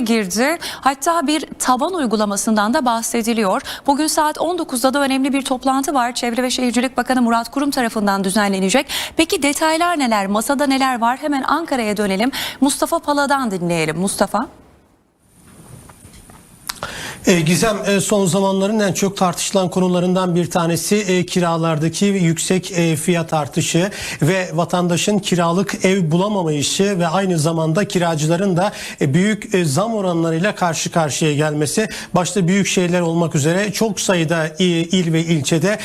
girdi. Hatta bir tavan uygulamasından da bahsediliyor. Bugün saat 19'da da önemli bir toplantı var. Çevre ve Şehircilik Bakanı Murat Kurum tarafından düzenlenecek. Peki detaylar neler? Masada neler var? Hemen Ankara'ya dönelim. Mustafa Pala'dan dinleyelim. Mustafa. E, Gizem e, son zamanların en çok tartışılan konularından bir tanesi e, kiralardaki yüksek fiyat artışı ve vatandaşın kiralık ev bulamamayışı ve aynı zamanda kiracıların da büyük zam oranlarıyla karşı karşıya gelmesi. Başta büyük şehirler olmak üzere çok sayıda il ve ilçede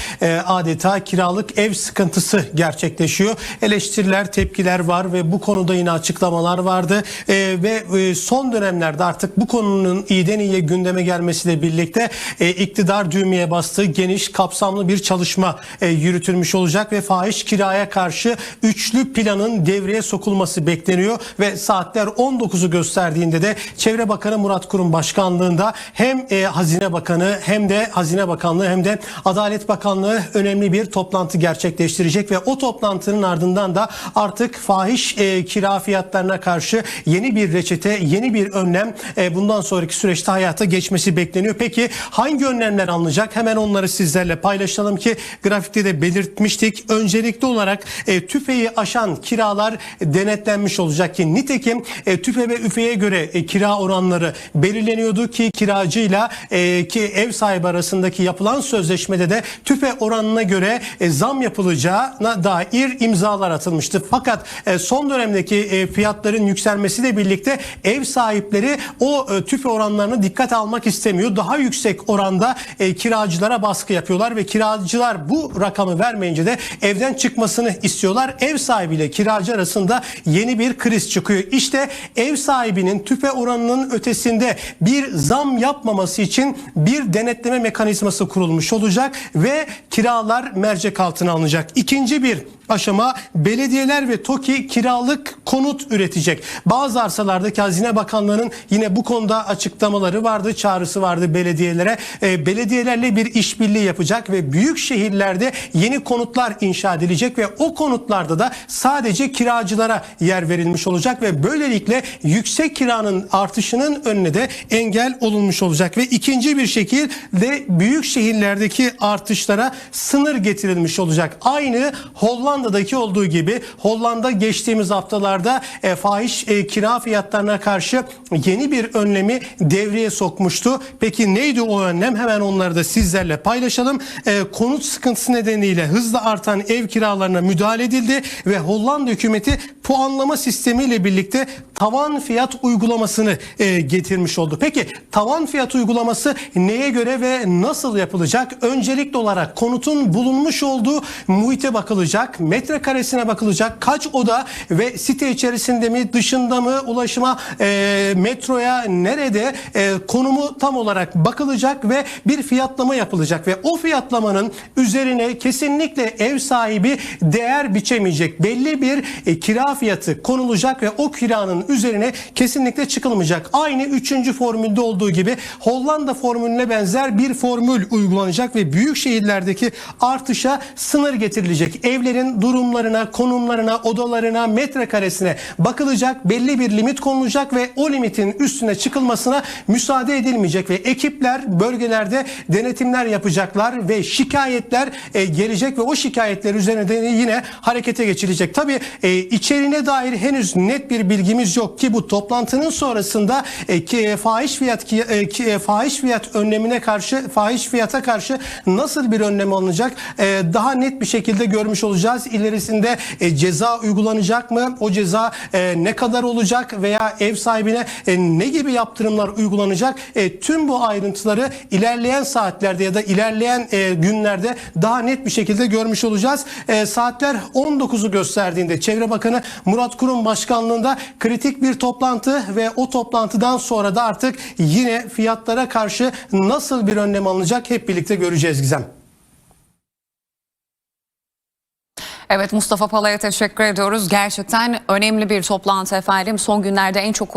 adeta kiralık ev sıkıntısı gerçekleşiyor. Eleştiriler, tepkiler var ve bu konuda yine açıklamalar vardı ve son dönemlerde artık bu konunun iyiden iyiye gündeme gelmesiyle birlikte e, iktidar düğmeye bastığı geniş kapsamlı bir çalışma e, yürütülmüş olacak ve fahiş kiraya karşı üçlü planın devreye sokulması bekleniyor ve saatler 19'u gösterdiğinde de Çevre Bakanı Murat Kurum başkanlığında hem e, Hazine Bakanı hem de Hazine Bakanlığı hem de Adalet Bakanlığı önemli bir toplantı gerçekleştirecek ve o toplantının ardından da artık fahiş e, kira fiyatlarına karşı yeni bir reçete, yeni bir önlem e, bundan sonraki süreçte hayata geçmesi bekleniyor. Peki hangi önlemler alınacak? Hemen onları sizlerle paylaşalım ki grafikte de belirtmiştik. Öncelikli olarak e, tüfeği aşan kiralar denetlenmiş olacak ki nitekim e, tüfe ve üfeye göre e, kira oranları belirleniyordu ki kiracıyla e, ki ev sahibi arasındaki yapılan sözleşmede de tüfe oranına göre e, zam yapılacağına dair imzalar atılmıştı. Fakat e, son dönemdeki e, fiyatların yükselmesiyle birlikte ev sahipleri o e, tüfe oranlarını dikkate almak istemiyor. Daha yüksek oranda e, kiracılara baskı yapıyorlar ve kiracılar bu rakamı vermeyince de evden çıkmasını istiyorlar. Ev sahibiyle kiracı arasında yeni bir kriz çıkıyor. İşte ev sahibinin tüfe oranının ötesinde bir zam yapmaması için bir denetleme mekanizması kurulmuş olacak ve kiralar mercek altına alınacak. İkinci bir aşama belediyeler ve TOKİ kiralık konut üretecek. Bazı arsalardaki Hazine Bakanlığı'nın yine bu konuda açıklamaları vardı, çağrısı vardı belediyelere. E, belediyelerle bir işbirliği yapacak ve büyük şehirlerde yeni konutlar inşa edilecek ve o konutlarda da sadece kiracılara yer verilmiş olacak ve böylelikle yüksek kiranın artışının önüne de engel olunmuş olacak ve ikinci bir şekilde büyük şehirlerdeki artışlara sınır getirilmiş olacak. Aynı Hollanda'daki olduğu gibi Hollanda geçtiğimiz haftalarda e, fahiş e, kira fiyatlarına karşı yeni bir önlemi devreye sokmuştu. Peki neydi o önlem? Hemen onları da sizlerle paylaşalım. E, konut sıkıntısı nedeniyle hızla artan ev kiralarına müdahale edildi ve Hollanda hükümeti puanlama sistemiyle birlikte tavan fiyat uygulamasını e, getirmiş oldu. Peki tavan fiyat uygulaması neye göre ve nasıl yapılacak? Öncelikli olarak konutun bulunmuş olduğu muhite bakılacak, metrekaresine bakılacak, kaç oda ve site içerisinde mi, dışında mı, ulaşıma, e, metroya nerede e, konumu tam olarak bakılacak ve bir fiyatlama yapılacak ve o fiyatlamanın üzerine kesinlikle ev sahibi değer biçemeyecek. Belli bir e, kira fiyatı konulacak ve o kiranın üzerine kesinlikle çıkılmayacak. Aynı üçüncü formülde olduğu gibi Hollanda formülüne benzer bir formül uygulanacak ve büyük şehirlerdeki artışa sınır getirilecek. Evlerin durumlarına, konumlarına, odalarına, metrekaresine bakılacak. Belli bir limit konulacak ve o limitin üstüne çıkılmasına müsaade edilmeyecek ve ekipler bölgelerde denetimler yapacaklar ve şikayetler e, gelecek ve o şikayetler üzerine de yine harekete geçilecek. Tabii e, içeriğine dair henüz net bir bilgimiz yok ki bu toplantının sonrasında e, e, fahiş fiyat e, e, fahiş fiyat önlemine karşı fahiş fiyata karşı nasıl bir önlem alınacak e, daha net bir şekilde görmüş olacağız. İlerisinde e, ceza uygulanacak mı? O ceza e, ne kadar olacak veya ev sahibine e, ne gibi yaptırımlar uygulanacak? E, tüm bu ayrıntıları ilerleyen saatlerde ya da ilerleyen e, günlerde daha net bir şekilde görmüş olacağız. E, saatler 19'u gösterdiğinde Çevre Bakanı Murat Kurum başkanlığında kritik bir toplantı ve o toplantıdan sonra da artık yine fiyatlara karşı nasıl bir önlem alınacak hep birlikte göreceğiz Gizem. Evet Mustafa Pala'ya teşekkür ediyoruz. Gerçekten önemli bir toplantı efendim. Son günlerde en çok